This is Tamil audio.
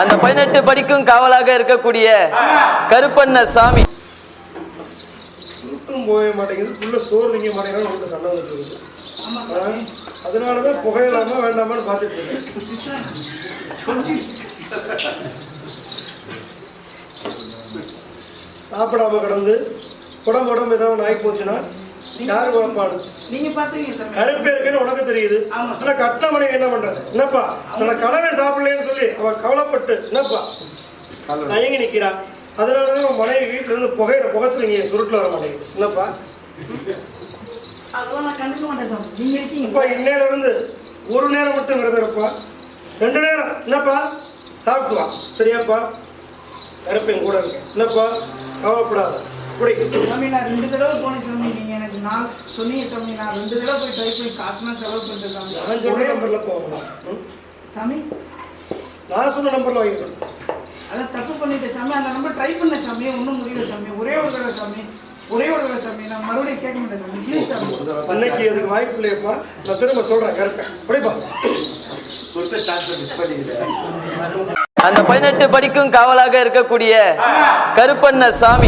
அந்த பதினெட்டு படிக்கும் காவலாக இருக்கக்கூடிய கருப்பண்ண சாமி. சுட்டும் போக மாட்டேங்குது உள்ள சோறு திங்க மாட்டேங்குது சண்டை வந்துட்டு இருக்குது. ஆ, அதனாலதான் புகையலாமா வேண்டாமான்னு பார்த்துட்டு இருக்கேன். சாப்பிடாம கிடந்து உடம்பு உடம்பு ஏதாவது நாய் போச்சுன்னா யாரு குழப்பாடு நீங்க பாத்துக்கீங்க சாமி கருப்பு இருக்குன்னு உனக்கு தெரியுது. ஆமா. ஆனா கட்டின மனைவி என்ன பண்றது? என்னப்பா? தன்னை கனவே சாப்பிடலன்னு சொல்லி அவன் கவலைப்பட்டு என்னப்பா? தயங்கி நிக்கிறான். அதனாலதான் அவன் மனைவி வீட்டுல இருந்து புகையிற புகத்துல நீங்க சுருட்டுல வர மாட்டேங்குது. என்னப்பா? இப்ப இன்னையில இருந்து ஒரு நேரம் மட்டும் விரதம் இருப்பா ரெண்டு நேரம். என்னப்பா? சாப்பிட்டு வா. சரியாப்பா? கருப்பையும் கூட இருக்கு என்னப்பா? கவலைப்படாத. குடி சாமி நான் ரெண்டு தடவை போனேன் சாமி நீங்க எனக்கு நாள் சொன்னீங்க சாமி நான் ரெண்டு தடவை போய் ட்ரை பண்ணி காசுலாம் செலவு பண்ணிட்டேன் சாமி நான் சொன்ன நம்பர்ல போகலாம்? சாமி? நான் சொன்ன நம்பர்ல வாங்கிக்கணும். அதான் தப்பு பண்ணிட்டேன் சாமி. அந்த நம்பர் ட்ரை பண்ணேன் சாமி. ஒன்றும் முடியல சாமி. ஒரே ஒரு தடவை சாமி. ஒரே ஒரு தடவை சாமி. நான் மறுபடியும் கேட்க மாட்டேன் சாமி. ப்ளீஸ் சாமி. அன்னைக்கு அதுக்கு வாய்ப்பு இல்லையப்பா? நான் திரும்ப சொல்றேன் கருப்பேன் குடிப்பா அந்த பதினெட்டு படிக்கும் காவலாக இருக்கக்கூடிய கருப்பண்ண சாமி.